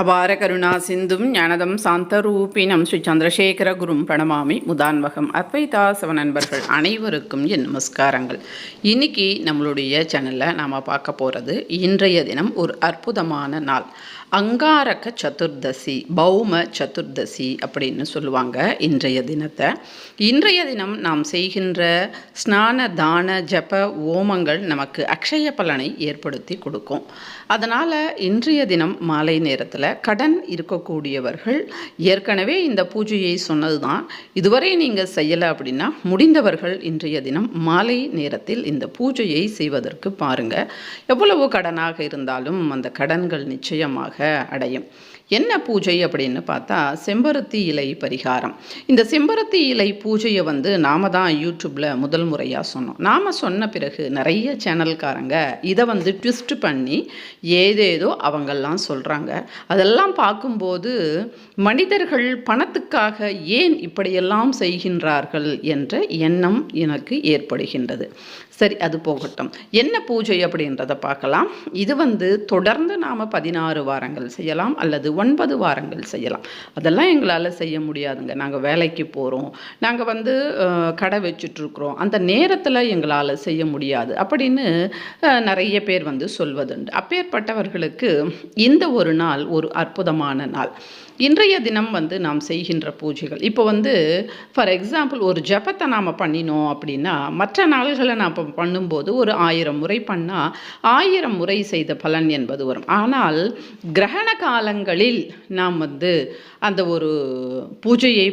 அபார கருணா சிந்தும் ஞானதம் சாந்தரூபினம் ஸ்ரீ சந்திரசேகர குரும் பிரணமாமி முதான்வகம் அத்வைதா சிவ நண்பர்கள் அனைவருக்கும் என் நமஸ்காரங்கள். இன்னைக்கு நம்மளுடைய சேனலில் நாம் பார்க்க போகிறது இன்றைய தினம் ஒரு அற்புதமான நாள். அங்காரக சதுர்தசி பௌம சதுர்தசி அப்படின்னு சொல்லுவாங்க இன்றைய தினத்தை. இன்றைய தினம் நாம் செய்கின்ற ஸ்நான தான ஜப ஓமங்கள் நமக்கு அக்ஷய பலனை ஏற்படுத்தி கொடுக்கும். அதனால் இன்றைய தினம் மாலை நேரத்தில் கடன் இருக்கக்கூடியவர்கள் ஏற்கனவே இந்த பூஜையை சொன்னது தான் இதுவரை நீங்கள் செய்யலை அப்படின்னா முடிந்தவர்கள் இன்றைய தினம் மாலை நேரத்தில் இந்த பூஜையை செய்வதற்கு பாருங்கள் எவ்வளவு கடனாக இருந்தாலும் அந்த கடன்கள் நிச்சயமாக அடையும். என்ன பூஜை அப்படின்னு பார்த்தா செம்பருத்தி இலை பரிகாரம். இந்த செம்பருத்தி இலை பூஜையை வந்து நாம தான் யூடியூப்பில் முதல் முறையாக சொன்னோம். நாம் சொன்ன பிறகு நிறைய சேனல்காரங்க இதை வந்து ட்விஸ்ட் பண்ணி ஏதேதோ அவங்கெல்லாம் சொல்கிறாங்க அதெல்லாம் பார்க்கும்போது மனிதர்கள் பணத்துக்காக ஏன் இப்படியெல்லாம் செய்கின்றார்கள் என்ற எண்ணம் எனக்கு ஏற்படுகின்றது. சரி அது போகட்டும். என்ன பூஜை அப்படின்றத பார்க்கலாம். இது வந்து தொடர்ந்து நாம் பதினாறு வாரங்கள் செய்யலாம் அல்லது ஒன்பது வாரங்கள் செய்யலாம். அதெல்லாம் எங்களால் செய்ய முடியாதுங்க. நாங்கள் வேலைக்கு போகிறோம் நாங்கள் வந்து கடை வச்சுட்ருக்குறோம். அந்த நேரத்தில் எங்களால் செய்ய முடியாது. அப்படின்னு நிறைய பேர் வந்து சொல்வதுண்டு. அப்பேற்பட்டவர்களுக்கு இந்த ஒரு நாள் ஒரு அற்புதமான நாள். இன்றைய தினம் வந்து நாம் செய்கின்ற பூஜைகள். இப்போ வந்து ஃபார் எக்ஸாம்பிள் ஒரு ஜபத்தை நாம் பண்ணினோம் அப்படின்னா மற்ற நாள்களை நாம் இப்போ பண்ணும்போது ஒரு ஆயிரம் முறை பண்ணால் ஆயிரம் முறை செய்த பலன் என்பது வரும். ஆனால் கிரகண காலங்களில் நாம் வந்து அந்த ஒரு பூஜையை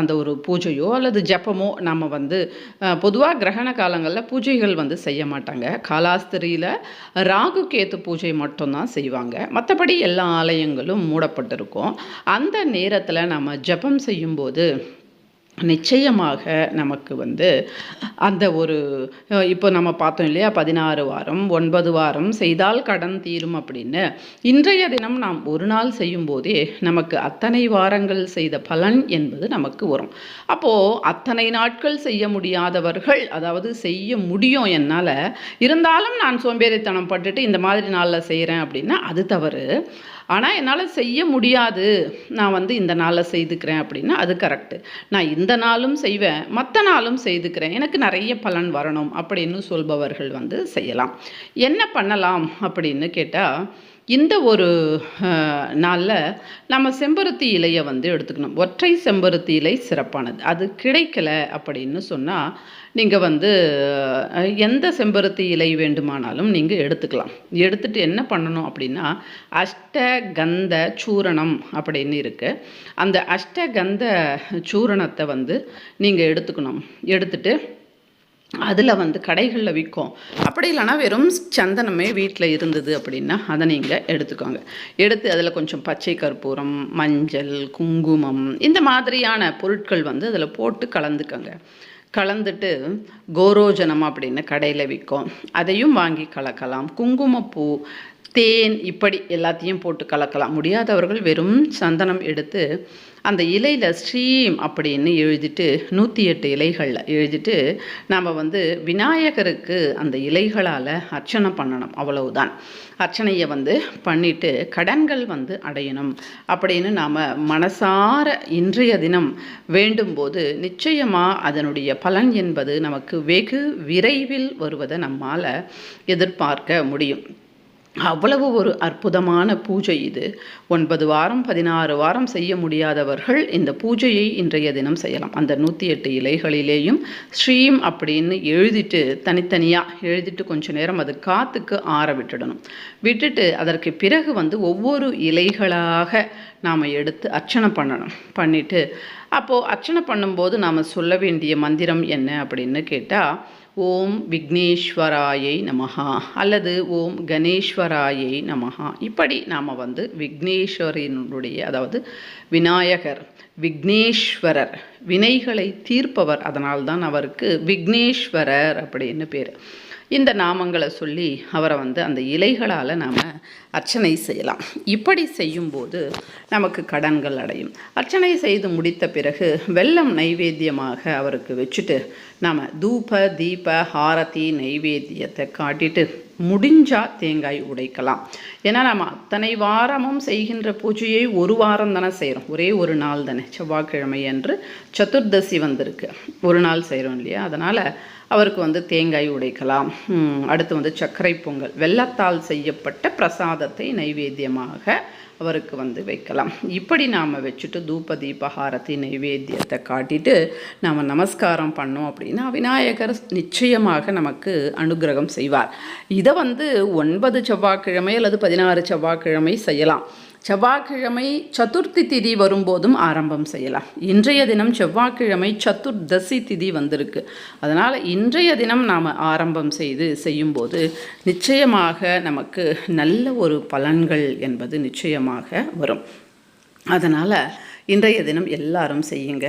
அந்த ஒரு பூஜையோ அல்லது ஜபமோ நாம் வந்து பொதுவாக கிரகண காலங்களில் பூஜைகள் வந்து செய்ய மாட்டாங்க. காலாஸ்திரியில் ராகு கேத்து பூஜை மட்டும்தான் செய்வாங்க. மற்றபடி எல்லா ஆலயங்களும் மூடப்பட்டிருக்கும். அந்த நேரத்தில் நம்ம ஜெபம் செய்யும்போது நிச்சயமாக நமக்கு வந்து அந்த ஒரு இப்போ நம்ம பார்த்தோம் இல்லையா பதினாறு வாரம் ஒன்பது வாரம் செய்தால் கடன் தீரும் அப்படின்னு. இன்றைய தினம் நாம் ஒரு நாள் செய்யும்போதே நமக்கு அத்தனை வாரங்கள் செய்த பலன் என்பது நமக்கு வரும். அப்போது அத்தனை நாட்கள் செய்ய முடியாதவர்கள் அதாவது செய்ய முடியும் என்னால் இருந்தாலும் நான் சோம்பேறித்தனம் பட்டுட்டு இந்த மாதிரி நாளில் செய்கிறேன் அப்படின்னா அது தவறு. ஆனால் என்னால் செய்ய முடியாது. நான் வந்து இந்த நாளில் செய்துக்கிறேன் அப்படின்னா அது கரெக்டு நான் இந்த நாளும் செய்வேன் மற்ற நாளும் செய்துக்கிறேன். எனக்கு நிறைய பலன் வரணும் அப்படின்னு சொல்பவர்கள் வந்து செய்யலாம். என்ன பண்ணலாம் அப்படின்னு கேட்டால் இந்த ஒரு நாளில் நம்ம செம்பருத்தி இலையை வந்து எடுத்துக்கணும். ஒற்றை செம்பருத்தி இலை சிறப்பானது. அது கிடைக்கல அப்படின்னு சொன்னால் நீங்கள் வந்து எந்த செம்பருத்தி இலை வேண்டுமானாலும் நீங்கள் எடுத்துக்கலாம். எடுத்துட்டு என்ன பண்ணணும் அப்படின்னா அஷ்டகந்த சூரணம் அப்படின்னு இருக்குது அந்த அஷ்டகந்த சூரணத்தை வந்து நீங்கள் எடுத்துக்கணும். எடுத்துட்டு அதில் வந்து கடைகளில் விற்கும் அப்படி இல்லைன்னா வெறும் சந்தனமே வீட்டில் இருந்தது அப்படின்னா அதை நீங்கள் எடுத்துக்கோங்க. எடுத்து அதில் கொஞ்சம் பச்சை கற்பூரம் மஞ்சள் குங்குமம் இந்த மாதிரியான பொருட்கள் வந்து அதில் போட்டு கலந்துக்கோங்க. கலந்துட்டு கோரோஜனம் அப்படின்னு கடையில் விற்கும் அதையும் வாங்கி கலக்கலாம். குங்குமப்பூ தேன் இப்படி எல்லாத்தையும் போட்டு கலக்கலாம். முடியாதவர்கள் வெறும் சந்தனம் எடுத்து அந்த இலையில் ஸ்ரீம் அப்படின்னு எழுதிட்டு நூற்றி எட்டு இலைகளில் எழுதிட்டு நாம் வந்து விநாயகருக்கு அந்த இலைகளால் அர்ச்சனை பண்ணணும். அவ்வளவுதான். அர்ச்சனையை வந்து பண்ணிட்டு கடன்கள் வந்து அடையணும் அப்படின்னு நாம் மனசார இன்றைய தினம் வேண்டும்போது நிச்சயமாக அதனுடைய பலன் என்பது நமக்கு வெகு விரைவில் வருவதை நம்மால் எதிர்பார்க்க முடியும். அவ்வளவு ஒரு அற்புதமான பூஜை இது. ஒன்பது வாரம் பதினாறு வாரம் செய்ய முடியாதவர்கள் இந்த பூஜையை இன்றைய தினம் செய்யலாம். அந்த நூற்றி எட்டு இலைகளிலேயும் ஸ்ரீம் அப்படின்னு எழுதிட்டு தனித்தனியாக எழுதிட்டு கொஞ்ச நேரம் அது காற்றுக்கு ஆற விட்டுடணும். விட்டுட்டு அதற்கு பிறகு வந்து ஒவ்வொரு இலைகளாக நாம் எடுத்து அர்ச்சனை பண்ணணும். பண்ணிட்டு அப்போது அர்ச்சனை பண்ணும்போது நாம் சொல்ல வேண்டிய மந்திரம் என்ன அப்படின்னு கேட்டால் ஓம் விக்னேஸ்வராயை நமஹா அல்லது ஓம் கணேஸ்வராயை நமஹா. இப்படி நாம் வந்து விக்னேஸ்வரனுடைய அதாவது விநாயகர் விக்னேஸ்வரர் வினைகளை தீர்ப்பவர். அதனால்தான் அவருக்கு விக்னேஸ்வரர் அப்படின்னு பேர். இந்த நாமங்களை சொல்லி அவரை வந்து அந்த இலைகளால் நாம் அர்ச்சனை செய்யலாம். இப்படி செய்யும்போது நமக்கு கடன்கள் அடையும். அர்ச்சனை செய்து முடித்த பிறகு வெல்லம் நைவேத்தியமாக அவருக்கு வச்சுட்டு நாம் தூப தீப ஹாரதி நைவேத்தியத்தை காட்டிட்டு முடிஞ்சால் தேங்காய் உடைக்கலாம். ஏன்னா நம்ம அத்தனை வாரமும் செய்கின்ற பூஜையை ஒரு வாரம் தானே செய்கிறோம் ஒரே ஒரு நாள் தானே. செவ்வாய்க்கிழமை அன்று சதுர்தசி வந்திருக்கு. ஒரு நாள் செய்கிறோம் இல்லையா? அதனால் அவருக்கு வந்து தேங்காய் உடைக்கலாம். அடுத்து வந்து சர்க்கரை பொங்கல். வெள்ளத்தால் செய்யப்பட்ட பிரசாதத்தை நைவேத்தியமாக அவருக்கு வந்து வைக்கலாம். இப்படி நாம் வச்சுட்டு தூப தீபஹாரத்தி நைவேத்தியத்தை காட்டிட்டு நாம் நமஸ்காரம் பண்ணோம் அப்படின்னா விநாயகர் நிச்சயமாக நமக்கு அனுகிரகம் செய்வார். இதை வந்து ஒன்பது செவ்வாய்க்கிழமை அல்லது பதினாறு செவ்வாய்க்கிழமை செய்யலாம். செவ்வாய்க்கிழமை சதுர்த்தி திதி வரும்போதும் ஆரம்பம் செய்யலாம். இன்றைய தினம் செவ்வாய்க்கிழமை சதுர்தசி திதி வந்திருக்கு. அதனால் இன்றைய தினம் நாம் ஆரம்பம் செய்து செய்யும்போது நிச்சயமாக நமக்கு நல்ல ஒரு பலன்கள் என்பது நிச்சயமாக வரும். அதனால் இன்றைய தினம் எல்லாரும் செய்யுங்க.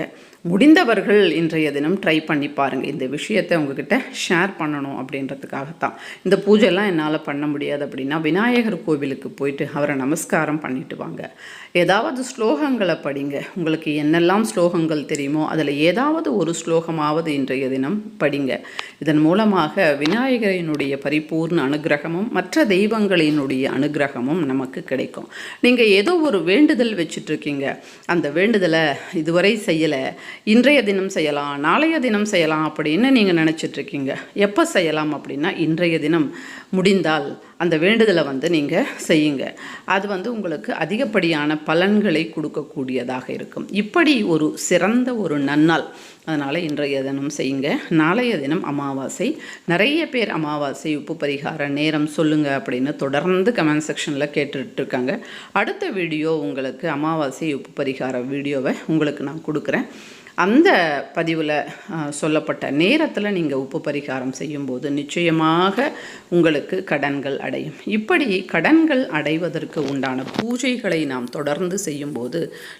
முடிந்தவர்கள் இன்றைய தினம் ட்ரை பண்ணி பாருங்கள் இந்த விஷயத்தை உங்ககிட்ட ஷேர் பண்ணணும் அப்படின்றதுக்காகத்தான். இந்த பூஜைலாம் என்னால் பண்ண முடியாது அப்படின்னா விநாயகர் கோவிலுக்கு போயிட்டு அவரை நமஸ்காரம் பண்ணிட்டு வாங்க. ஏதாவது ஸ்லோகங்களை படிங்க. உங்களுக்கு என்னெல்லாம் ஸ்லோகங்கள் தெரியுமோ அதில் ஏதாவது ஒரு ஸ்லோகமாவது இன்றைய தினம் படிங்க. இதன் மூலமாக விநாயகரினுடைய பரிபூர்ண அனுகிரகமும் மற்ற தெய்வங்களினுடைய அனுகிரகமும் நமக்கு கிடைக்கும். நீங்கள் ஏதோ ஒரு வேண்டுதல் வச்சுட்ருக்கீங்க அந்த வேண்டுதலை இதுவரை செய்யலை. இன்றைய தினம் செய்யலாம் நாளைய தினம் செய்யலாம் அப்படின்னு நீங்கள் நினச்சிட்ருக்கீங்க. எப்போ செய்யலாம் அப்படின்னா இன்றைய தினம் முடிந்தால் அந்த வேண்டுதலை வந்து நீங்கள் செய்யுங்க. அது வந்து உங்களுக்கு அதிகப்படியான பலன்களை கொடுக்கக்கூடியதாக இருக்கும். இப்படி ஒரு சிறந்த ஒரு நன்னாள் அதனால் இன்றைய தினம் செய்யுங்க. நாளைய தினம் அமாவாசை. நிறைய பேர் அமாவாசை உப்பு பரிகார நேரம் சொல்லுங்க அப்படின்னு தொடர்ந்து கமெண்ட் செக்ஷனில் கேட்டுட்ருக்காங்க. அடுத்த வீடியோ உங்களுக்கு அமாவாசை உப்பு பரிகார வீடியோவை உங்களுக்கு நான் கொடுக்குறேன். அந்த பதிவில் சொல்லப்பட்ட நேரத்தில் நீங்கள் உப்பு பரிகாரம் செய்யும்போது நிச்சயமாக உங்களுக்கு கடன்கள் அடையும். இப்படி கடன்கள் அடைவதற்கு உண்டான பூஜைகளை நாம் தொடர்ந்து செய்யும்போது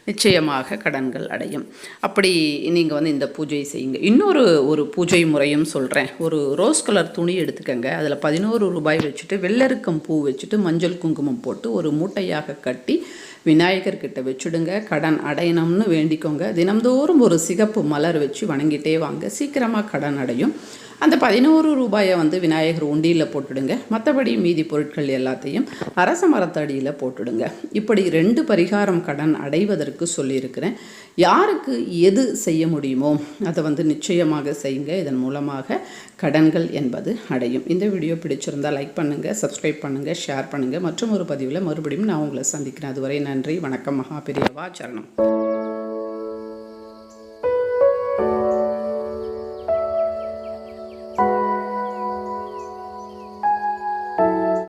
நிச்சயமாக கடன்கள் அடையும். அப்படி நீங்கள் வந்து இந்த பூஜை செய்யுங்க. இன்னொரு ஒரு பூஜை முறையும் சொல்கிறேன் ஒரு ரோஸ் கலர் துணி எடுத்துக்கங்க. அதில் பதினோரு ரூபாய் வச்சுட்டு வெள்ளருக்கம் பூ வச்சுட்டு மஞ்சள் குங்குமம் போட்டு ஒரு மூட்டையாக கட்டி விநாயகர்கிட்ட வச்சுடுங்க கடன் அடையணும்னு வேண்டிக்கோங்க. தினம்தோறும் ஒரு சிகப்பு மலர் வச்சு வணங்கிட்டே வாங்க. சீக்கிரமாக கடன் அடையும். அந்த பதினோரு ரூபாயை வந்து விநாயகர் உண்டியில் போட்டுடுங்க. மற்றபடி மீதி பொருட்கள் எல்லாத்தையும் அரச மரத்தடியில் போட்டுடுங்க. இப்படி ரெண்டு பரிகாரம் கடன் அடைவதற்கு சொல்லியிருக்கிறேன். யாருக்கு எது செய்ய முடியுமோ அதை வந்து நிச்சயமாக செய்யுங்க. இதன் மூலமாக கடன்கள் என்பது அடையும். இந்த வீடியோ பிடிச்சிருந்தால் லைக் பண்ணுங்கள் சப்ஸ்கிரைப் பண்ணுங்கள் ஷேர் பண்ணுங்கள் மற்றும் ஒரு பதிவில் மறுபடியும் நான் உங்களை சந்திக்கிறேன். அதுவரை நன்றி வணக்கம் மகாபிரியவா சரணம்.